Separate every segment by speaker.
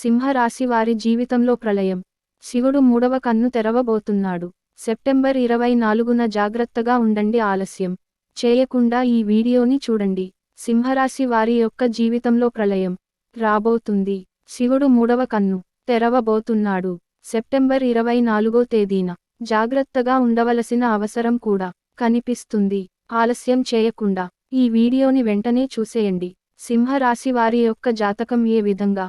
Speaker 1: సింహరాశివారి జీవితంలో ప్రళయం. శివుడు మూడవ కన్ను తెరవబోతున్నాడు. సెప్టెంబర్ ఇరవై నాలుగున జాగ్రత్తగా ఉండండి ఆలస్యం. చేయకుండా ఈ వీడియోని చూడండి. సింహరాశి వారి యొక్క జీవితంలో ప్రళయం. రాబోతుంది. శివుడు మూడవ కన్ను తెరవబోతున్నాడు. సెప్టెంబర్ ఇరవై నాలుగో తేదీన జాగ్రత్తగా ఉండవలసిన అవసరం కూడా కనిపిస్తుంది. ఆలస్యం చేయకుండా ఈ వీడియోని వెంటనే చూసేయండి. సింహరాశి వారి యొక్క జాతకం ఏ విధంగా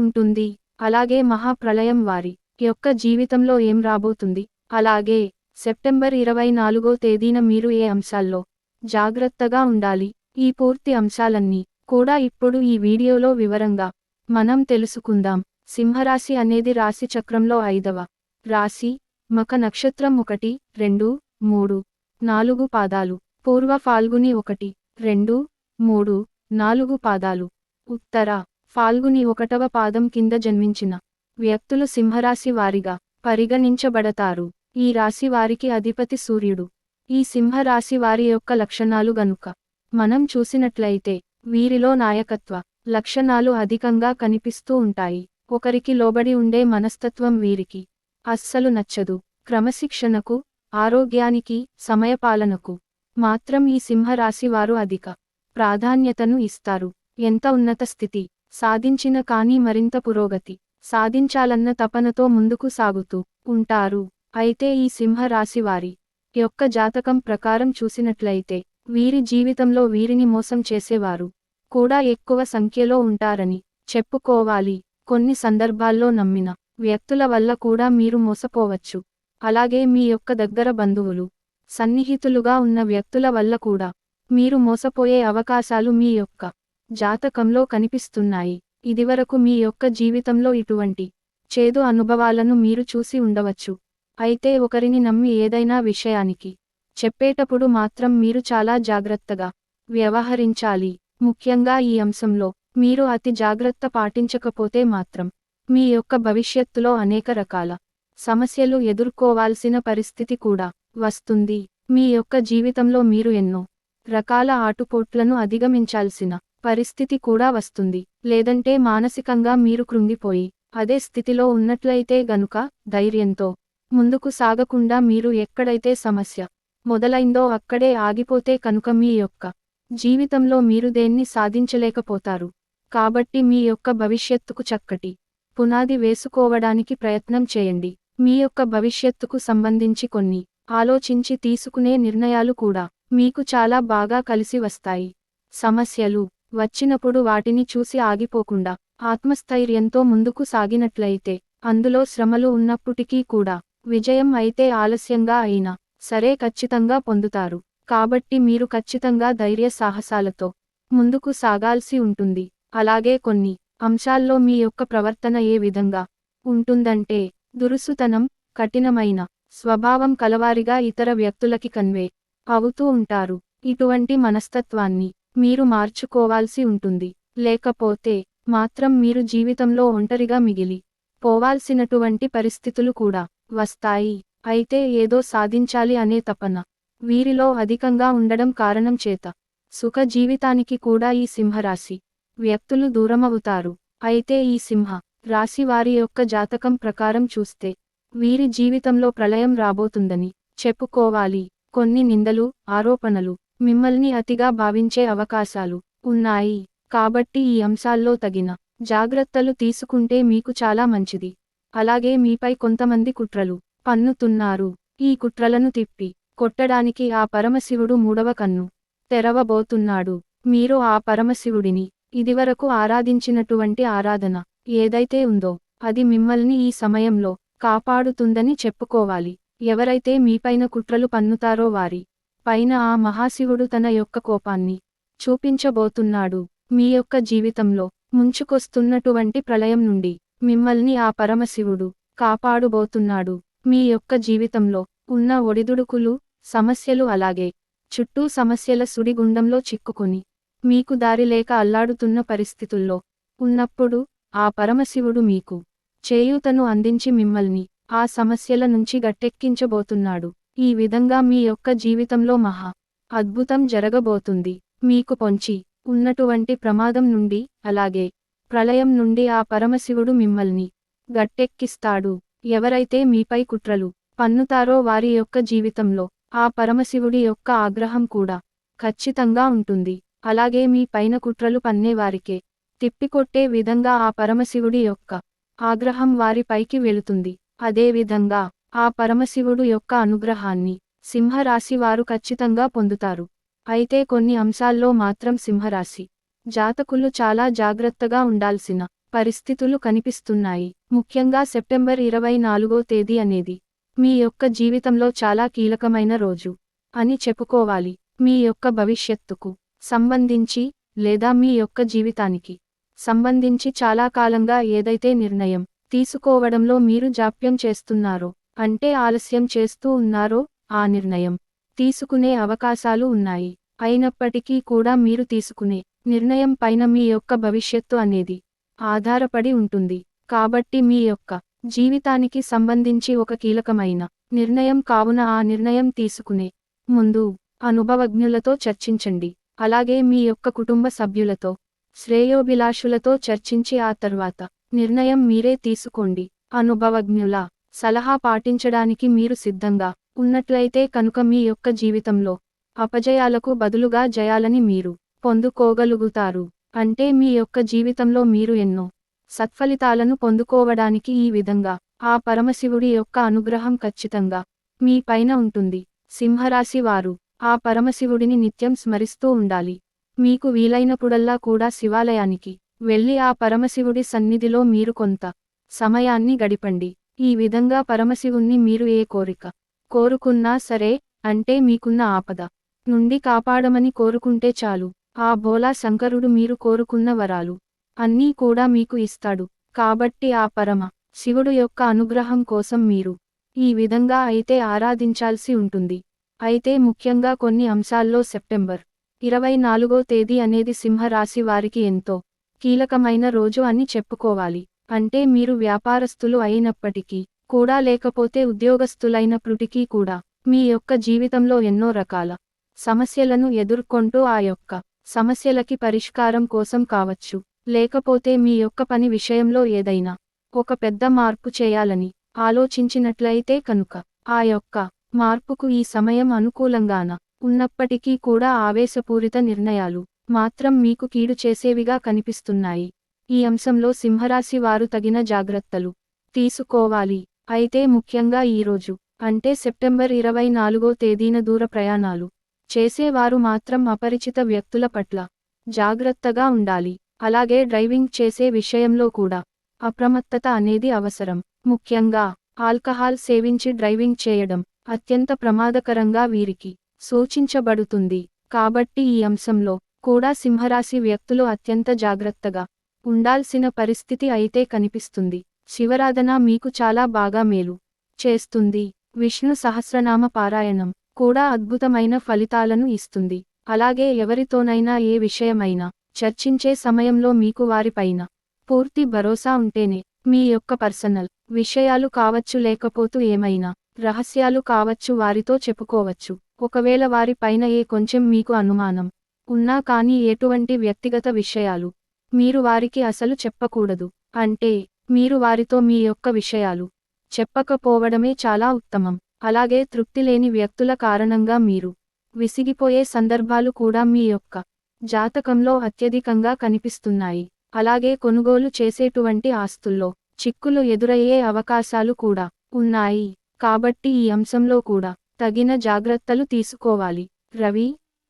Speaker 1: ఉంటుంది. అలాగే మహాప్రళయం వారి యొక్క జీవితంలో ఏం రాబోతుంది? అలాగే సెప్టెంబర్ ఇరవై నాలుగో తేదీన మీరు ఏ అంశాల్లో జాగ్రత్తగా ఉండాలి? ఈ పూర్తి అంశాలన్నీ కూడా ఇప్పుడు ఈ వీడియోలో వివరంగా మనం తెలుసుకుందాం. సింహరాశి అనేది రాశి చక్రంలో ఐదవ రాశి. మక నక్షత్రం ఒకటి రెండు మూడు నాలుగు పాదాలు. పూర్వ ఫాల్గుని ఒకటి రెండు మూడు నాలుగు పాదాలు. ఉత్తర ఫాల్గుని ఒకటవ పాదం కింద జన్మించిన వ్యక్తులు సింహరాశి వారిగా పరిగణించబడతారు. ఈ రాశి వారికి అధిపతి సూర్యుడు. ఈ సింహరాశి వారి యొక్క లక్షణాలు గనుక మనం చూసినట్లయితే వీరిలో నాయకత్వ లక్షణాలు అధికంగా కనిపిస్తూ ఉంటాయి. ఒకరికి లోబడి ఉండే మనస్తత్వం వీరికి అస్సలు నచ్చదు. క్రమశిక్షణకు ఆరోగ్యానికి సమయపాలనకు మాత్రం ఈ సింహరాశి వారు అధిక ప్రాధాన్యతను ఇస్తారు. ఎంత ఉన్నత స్థితి సాధించిన కానీ మరింత పురోగతి సాధించాలన్న తపనతో ముందుకు సాగుతూ ఉంటారు. అయితే ఈ సింహరాశివారి యొక్క జాతకం ప్రకారం చూసినట్లయితే వీరి జీవితంలో వీరిని మోసం చేసేవారు కూడా ఎక్కువ సంఖ్యలో ఉంటారని చెప్పుకోవాలి. కొన్ని సందర్భాల్లో నమ్మిన వ్యక్తుల వల్ల కూడా మీరు మోసపోవచ్చు. అలాగే మీ యొక్క దగ్గర బంధువులు సన్నిహితులుగా ఉన్న వ్యక్తుల వల్ల కూడా మీరు మోసపోయే అవకాశాలు మీ యొక్క జాతకంలో కనిపిస్తున్నాయి. ఇదివరకు మీ యొక్క జీవితంలో ఇటువంటి చేదు అనుభవాలను మీరు చూసి ఉండవచ్చు. అయితే ఒకరిని నమ్మి ఏదైనా విషయానికి చెప్పేటప్పుడు మాత్రం మీరు చాలా జాగ్రత్తగా వ్యవహరించాలి. ముఖ్యంగా ఈ అంశంలో మీరు అతి జాగ్రత్త పాటించకపోతే మాత్రం మీ యొక్క భవిష్యత్తులో అనేక రకాల సమస్యలు ఎదుర్కోవాల్సిన పరిస్థితి కూడా వస్తుంది. మీ యొక్క జీవితంలో మీరు ఎన్నో రకాల ఆటుపోట్లను అధిగమించాల్సిన పరిస్థితి కూడా వస్తుంది. లేదంటే మానసికంగా మీరు కృంగిపోయి అదే స్థితిలో ఉన్నట్లయితే గనుక ధైర్యంతో ముందుకు సాగకుండా మీరు ఎక్కడైతే సమస్య మొదలైందో అక్కడే ఆగిపోతే కనుక మీ యొక్క జీవితంలో మీరు దేన్ని సాధించలేకపోతారు. కాబట్టి మీ యొక్క భవిష్యత్తుకు చక్కటి పునాది వేసుకోవడానికి ప్రయత్నం చేయండి. మీ యొక్క భవిష్యత్తుకు సంబంధించి కొన్ని ఆలోచించి తీసుకునే నిర్ణయాలు కూడా మీకు చాలా బాగా కలిసి వస్తాయి. సమస్యలు వచ్చినప్పుడు వాటిని చూసి ఆగిపోకుండా ఆత్మస్థైర్యంతో ముందుకు సాగినట్లయితే అందులో శ్రమలు ఉన్నప్పటికీ కూడా విజయం అయితే ఆలస్యంగా అయినా సరే ఖచ్చితంగా పొందుతారు. కాబట్టి మీరు ఖచ్చితంగా ధైర్య సాహసాలతో ముందుకు సాగాల్సి ఉంటుంది. అలాగే కొన్ని అంశాల్లో మీ యొక్క ప్రవర్తన ఏ విధంగా ఉంటుందంటే దురుసుతనం కఠినమైన స్వభావం కలవారిగా ఇతర వ్యక్తులకి కన్వే అవుతూ ఉంటారు. ఇటువంటి మనస్తత్వాన్ని మీరు మార్చుకోవాల్సి ఉంటుంది. లేకపోతే మాత్రం మీరు జీవితంలో ఒంటరిగా మిగిలి పోవాల్సినటువంటి పరిస్థితులు కూడా వస్తాయి. అయితే ఏదో సాధించాలి అనే తపన వీరిలో అధికంగా ఉండడం కారణం చేత సుఖ జీవితానికి కూడా ఈ సింహరాశి వ్యక్తులు దూరమవుతారు. అయితే ఈ సింహ రాశి వారి యొక్క జాతకం ప్రకారం చూస్తే వీరి జీవితంలో ప్రళయం రాబోతుందని చెప్పుకోవాలి. కొన్ని నిందలు ఆరోపణలు మిమ్మల్ని అతిగా భావించే అవకాశాలు ఉన్నాయి. కాబట్టి ఈ అంశాల్లో తగిన జాగ్రత్తలు తీసుకుంటే మీకు చాలా మంచిది. అలాగే మీపై కొంతమంది కుట్రలు పన్నుతున్నారు. ఈ కుట్రలను తిప్పి కొట్టడానికి ఆ పరమశివుడు మూడవ కన్ను తెరవబోతున్నాడు. మీరు ఆ పరమశివుడిని ఇదివరకు ఆరాధించినటువంటి ఆరాధన ఏదైతే ఉందో అది మిమ్మల్ని ఈ సమయంలో కాపాడుతుందని చెప్పుకోవాలి. ఎవరైతే మీపైన కుట్రలు పన్నుతారో వారి పైన ఆ మహాశివుడు తన యొక్క కోపాన్ని చూపించబోతున్నాడు. మీ యొక్క జీవితంలో ముంచుకొస్తున్నటువంటి ప్రళయం నుండి మిమ్మల్ని ఆ పరమశివుడు కాపాడుబోతున్నాడు. మీ యొక్క జీవితంలో ఉన్న ఒడిదుడుకులు సమస్యలు అలాగే చుట్టూ సమస్యల సుడిగుండంలో చిక్కుకుని మీకు దారిలేక అల్లాడుతున్న పరిస్థితుల్లో ఉన్నప్పుడు ఆ పరమశివుడు మీకు చేయూతను అందించి మిమ్మల్ని ఆ సమస్యల నుంచి గట్టెక్కించబోతున్నాడు. ఈ విధంగా మీ యొక్క జీవితంలో మహా అద్భుతం జరగబోతుంది. మీకు పొంచి ఉన్నటువంటి ప్రమాదం నుండి అలాగే ప్రళయం నుండి ఆ పరమశివుడు మిమ్మల్ని గట్టెక్కిస్తాడు. ఎవరైతే మీపై కుట్రలు పన్నుతారో వారి యొక్క జీవితంలో ఆ పరమశివుడి యొక్క ఆగ్రహం కూడా ఖచ్చితంగా ఉంటుంది. అలాగే మీ పైన కుట్రలు పన్నేవారికే తిప్పికొట్టే విధంగా ఆ పరమశివుడి యొక్క ఆగ్రహం వారిపైకి వెళుతుంది. అదేవిధంగా ఆ పరమశివుడు యొక్క అనుగ్రహాన్ని సింహరాశి వారు ఖచ్చితంగా పొందుతారు. అయితే కొన్ని అంశాల్లో మాత్రం సింహరాశి జాతకులు చాలా జాగ్రత్తగా ఉండాల్సిన పరిస్థితులు కనిపిస్తున్నాయి. ముఖ్యంగా సెప్టెంబర్ ఇరవై నాలుగో తేదీ అనేది మీ యొక్క జీవితంలో చాలా కీలకమైన రోజు అని చెప్పుకోవాలి. మీ యొక్క భవిష్యత్తుకు సంబంధించి లేదా మీ యొక్క జీవితానికి సంబంధించి చాలా కాలంగా ఏదైతే నిర్ణయం తీసుకోవడంలో మీరు జాప్యం చేస్తున్నారో అంటే ఆలస్యం చేస్తూ ఉన్నారో ఆ నిర్ణయం. తీసుకునే అవకాశాలు ఉన్నాయి. అయినప్పటికీ కూడా మీరు తీసుకునే నిర్ణయం పైన మీ యొక్క భవిష్యత్తు అనేది ఆధారపడి ఉంటుంది. కాబట్టి మీ యొక్క జీవితానికి సంబంధించి ఒక కీలకమైన నిర్ణయం కావున ఆ నిర్ణయం తీసుకునే ముందు అనుభవజ్ఞులతో చర్చించండి. అలాగే మీ యొక్క కుటుంబ సభ్యులతో శ్రేయోభిలాషులతో చర్చించి ఆ తర్వాత నిర్ణయం మీరే తీసుకోండి. అనుభవజ్ఞుల సలహా పాటించడానికి మీరు సిద్ధంగా ఉన్నట్లయితే కనుక మీ యొక్క జీవితంలో అపజయాలకు బదులుగా జయాలని మీరు పొందుకోగలుగుతారు. అంటే మీ యొక్క జీవితంలో మీరు ఎన్నో సత్ఫలితాలను పొందుకోవడానికి ఈ విధంగా ఆ పరమశివుడి యొక్క అనుగ్రహం ఖచ్చితంగా మీ పైన ఉంటుంది. సింహరాశి వారు ఆ పరమశివుడిని నిత్యం స్మరిస్తూ ఉండాలి. మీకు వీలైనప్పుడల్లా కూడా శివాలయానికి వెళ్ళి ఆ పరమశివుడి సన్నిధిలో మీరు కొంత సమయాన్ని గడిపండి. ఈ విధంగా పరమశివుణ్ణి మీరు ఏ కోరిక కోరుకున్నా సరే అంటే మీకున్న ఆపద నుండి కాపాడమని కోరుకుంటే చాలు. ఆ భోలా శంకరుడు మీరు కోరుకున్న వరాలు అన్నీ కూడా మీకు ఇస్తాడు. కాబట్టి ఆ పరమ శివుడు యొక్క అనుగ్రహం కోసం మీరు ఈ విధంగా అయితే ఆరాధించాల్సి ఉంటుంది. అయితే ముఖ్యంగా కొన్ని అంశాల్లో సెప్టెంబర్ ఇరవై నాలుగో తేదీ అనేది సింహరాశి వారికి ఎంతో కీలకమైన రోజు అని చెప్పుకోవాలి. అంటే మీరు వ్యాపారస్తులు అయినప్పటికీ కూడా లేకపోతే ఉద్యోగస్తులైనప్పటికీ కూడా మీ యొక్క జీవితంలో ఎన్నో రకాల సమస్యలను ఎదుర్కొంటూ ఆ యొక్క సమస్యలకి పరిష్కారం కోసం కావచ్చు. లేకపోతే మీ యొక్క పని విషయంలో ఏదైనా ఒక పెద్ద మార్పు చేయాలని ఆలోచించినట్లయితే కనుక ఆ యొక్క మార్పుకు ఈ సమయం అనుకూలంగాన ఉన్నప్పటికీ కూడా ఆవేశపూరిత నిర్ణయాలు మాత్రం మీకు కీడు చేసేవిగా కనిపిస్తున్నాయి. ఈ అంశంలో సింహరాశి వారు తగిన జాగ్రత్తలు తీసుకోవాలి. అయితే ముఖ్యంగా ఈరోజు అంటే సెప్టెంబర్ ఇరవై నాలుగో తేదీన దూర ప్రయాణాలు చేసేవారు మాత్రం అపరిచిత వ్యక్తుల పట్ల జాగ్రత్తగా ఉండాలి. అలాగే డ్రైవింగ్ చేసే విషయంలో కూడా అప్రమత్తత అనేది అవసరం. ముఖ్యంగా ఆల్కహాల్ సేవించి డ్రైవింగ్ చేయడం అత్యంత ప్రమాదకరంగా వీరికి సూచించబడుతుంది. కాబట్టి ఈ అంశంలో కూడా సింహరాశి వ్యక్తులు అత్యంత జాగ్రత్తగా ఉండాల్సిన పరిస్థితి అయితే కనిపిస్తుంది. శివరాధన మీకు చాలా బాగా మేలు చేస్తుంది. విష్ణు సహస్రనామ పారాయణం కూడా అద్భుతమైన ఫలితాలను ఇస్తుంది. అలాగే ఎవరితోనైనా ఏ విషయమైనా చర్చించే సమయంలో మీకు వారిపైన పూర్తి భరోసా ఉంటేనే మీ యొక్క పర్సనల్ విషయాలు కావచ్చు లేకపోతూ ఏమైనా రహస్యాలు కావచ్చు వారితో చెప్పుకోవచ్చు. ఒకవేళ వారిపైన ఏ కొంచెం మీకు అనుమానం ఉన్నా కానీ ఎటువంటి వ్యక్తిగత విషయాలు మీరు వారికి అసలు చెప్పకూడదు. అంటే మీరు వారితో మీ యొక్క విషయాలు చెప్పకపోవడమే చాలా ఉత్తమం. అలాగే తృప్తిలేని వ్యక్తుల కారణంగా మీరు విసిగిపోయే సందర్భాలు కూడా మీ యొక్క జాతకంలో అత్యధికంగా కనిపిస్తున్నాయి. అలాగే కొనుగోలు చేసేటువంటి ఆస్తుల్లో చిక్కులు ఎదురయ్యే అవకాశాలు కూడా ఉన్నాయి. కాబట్టి ఈ అంశంలో కూడా తగిన జాగ్రత్తలు తీసుకోవాలి. రవి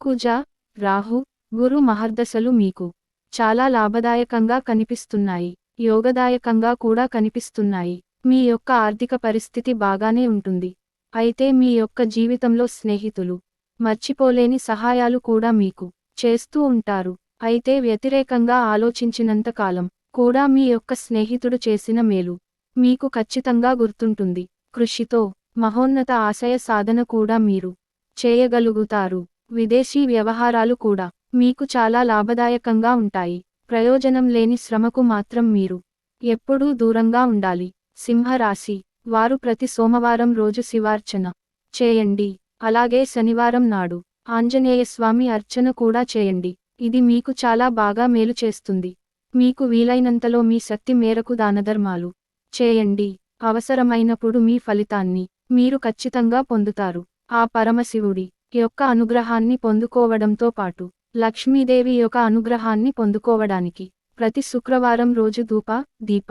Speaker 1: కుజ రాహు గురు మహర్దశలు మీకు చాలా లాభదాయకంగా కనిపిస్తున్నాయి యోగదాయకంగా కూడా కనిపిస్తున్నాయి. మీ యొక్క ఆర్థిక పరిస్థితి బాగానే ఉంటుంది. అయితే మీ యొక్క జీవితంలో స్నేహితులు మర్చిపోలేని సహాయాలు కూడా మీకు చేస్తూ ఉంటారు. అయితే వ్యతిరేకంగా ఆలోచించినంత కాలం కూడా మీ యొక్క స్నేహితుడు చేసిన మేలు మీకు ఖచ్చితంగా గుర్తుంటుంది. కృషితో మహోన్నత ఆశయ సాధన కూడా మీరు చేయగలుగుతారు. విదేశీ వ్యవహారాలు కూడా మీకు చాలా లాభదాయకంగా ఉంటాయి. ప్రయోజనం లేని శ్రమకు మాత్రం మీరు ఎప్పుడూ దూరంగా ఉండాలి. సింహరాశి. వారు ప్రతి సోమవారం రోజు శివార్చన చేయండి. అలాగే శనివారం నాడు ఆంజనేయస్వామి అర్చన కూడా చేయండి. ఇది మీకు చాలా బాగా మేలు చేస్తుంది. మీకు వీలైనంతలో మీ శక్తి మేరకు దానధర్మాలు చేయండి. అవసరమైనప్పుడు మీ ఫలితాన్ని మీరు ఖచ్చితంగా పొందుతారు. ఆ పరమశివుడి యొక్క అనుగ్రహాన్ని పొందుకోవడంతో పాటు లక్ష్మీదేవి యొక్క అనుగ్రహాన్ని పొందుకోవడానికి ప్రతి శుక్రవారం రోజు ధూప దీప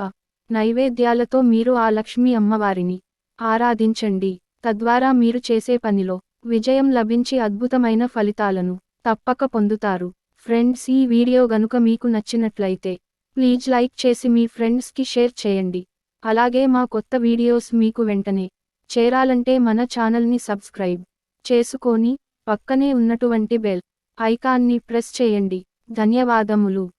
Speaker 1: నైవేద్యాలతో మీరు ఆ లక్ష్మీ అమ్మవారిని ఆరాధించండి. తద్వారా మీరు చేసే పనిలో విజయం లభించి అద్భుతమైన ఫలితాలను తప్పక పొందుతారు. ఫ్రెండ్స్ ఈ వీడియో గనుక మీకు నచ్చినట్లయితే ప్లీజ్ లైక్ చేసి మీ ఫ్రెండ్స్కి షేర్ చేయండి. అలాగే మా కొత్త వీడియోస్ మీకు వెంటనే చేరాలంటే మన ఛానల్ని సబ్స్క్రైబ్ చేసుకొని పక్కనే ఉన్నటువంటి బెల్ ఐకాన్ని ప్రెస్ చేయండి. ధన్యవాదములు.